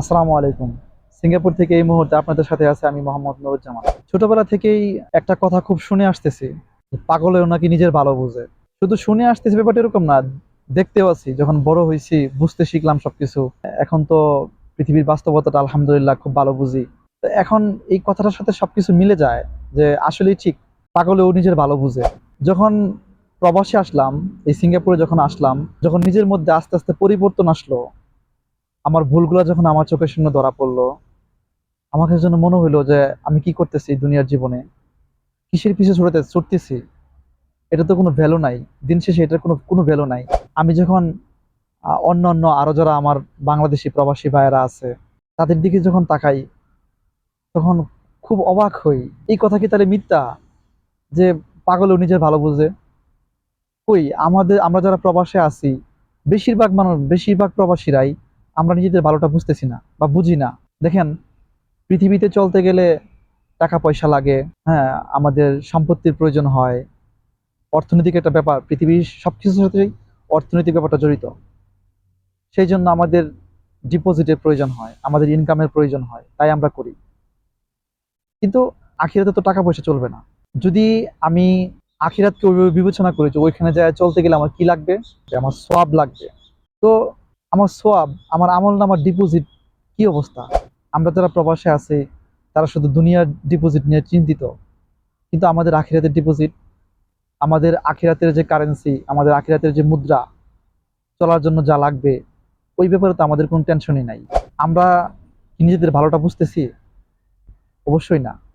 আসসালামু আলাইকুম। সিঙ্গাপুর থেকে এই মুহূর্তে আপনাদের সাথে আছে আমি মোহাম্মদ নুরুজ্জামান। ছোটবেলা থেকেই একটা কথা খুব শুনে আসতেছি পাগলেও নাকি নিজের ভালো বুঝে। শুধু শুনে আসতেছি ব্যাপারটা এরকম না, দেখতেও আছি, যখন বড় হয়েছি বুঝতে শিখলাম সবকিছু। এখন তো পৃথিবীর বাস্তবতাটা আলহামদুলিল্লাহ খুব ভালো বুঝি। তো এখন এই কথাটার সাথে সবকিছু মিলে যায়, যে আসলেই ঠিক, পাগলেও নিজের ভালো বুঝে। যখন প্রবাসে আসলাম, এই সিঙ্গাপুরে যখন আসলাম, যখন নিজের মধ্যে আস্তে আস্তে পরিবর্তন আসলো আমার ভুলগুলো যখন আমার চোখের সামনে ধরা পড়ল, আমাকে যেন মনে হইল যে আমি কি করতেছি দুনিয়ার জীবনে। কিসের পিছিয়ে ছুটতে ছুটতেছি? এটা তো কোনো ভ্যালু নাই। দিন শেষে এটার কোনো কোনো ভ্যালু নাই। আমি যখন অন্য অন্য আরও যারা আমার বাংলাদেশি প্রবাসী ভাইয়েরা আছে, তাদের দিকে যখন তাকাই, তখন খুব অবাক হই। এই কথা কি তাহলে মিথ্যা? যে পাগলেও নিজের ভালো বুঝে। কই আমাদের আমরা যারা প্রবাসে আছি, বেশিরভাগ মানুষ বেশিরভাগ প্রবাসীরাই আমরা নিজেদের ভালোটা বুঝতেছি না বা বুঝি না। দেখেন, পৃথিবীতে চলতে গেলে টাকা পয়সা লাগে হ্যাঁ আমাদের সম্পত্তির প্রয়োজন হয়। অর্থনৈতিক একটা ব্যাপার, পৃথিবীর সবকিছুর সাথেই অর্থনৈতিক ব্যাপারটা জড়িত। সেই জন্য আমাদের ডিপোজিটের প্রয়োজন হয়, আমাদের ইনকামের প্রয়োজন হয়, তাই আমরা করি। কিন্তু আখিরাতে তো টাকা পয়সা চলবে না। যদি আমি আখিরাতকে বিবেচনা করি যে ওইখানে যায় চলতে গেলে আমার কি লাগবে? যে আমার সোয়াব লাগবে। তো আমার সোয়াব, আমার আমল নামার ডিপোজিট কি অবস্থা? আমরা যারা প্রবাসে আছি, তারা শুধু দুনিয়ার ডিপোজিট নিয়ে চিন্তিত। কিন্তু আমাদের আখিরাতের ডিপোজিট আমাদের আখিরাতের যে কারেন্সি আমাদের আখিরাতের যে মুদ্রা, চলার জন্য যা লাগবে, ওই ব্যাপারে তো আমাদের কোনো টেনশনই নাই। আমরা নিজেদের ভালোটা বুঝতেছি? অবশ্যই না।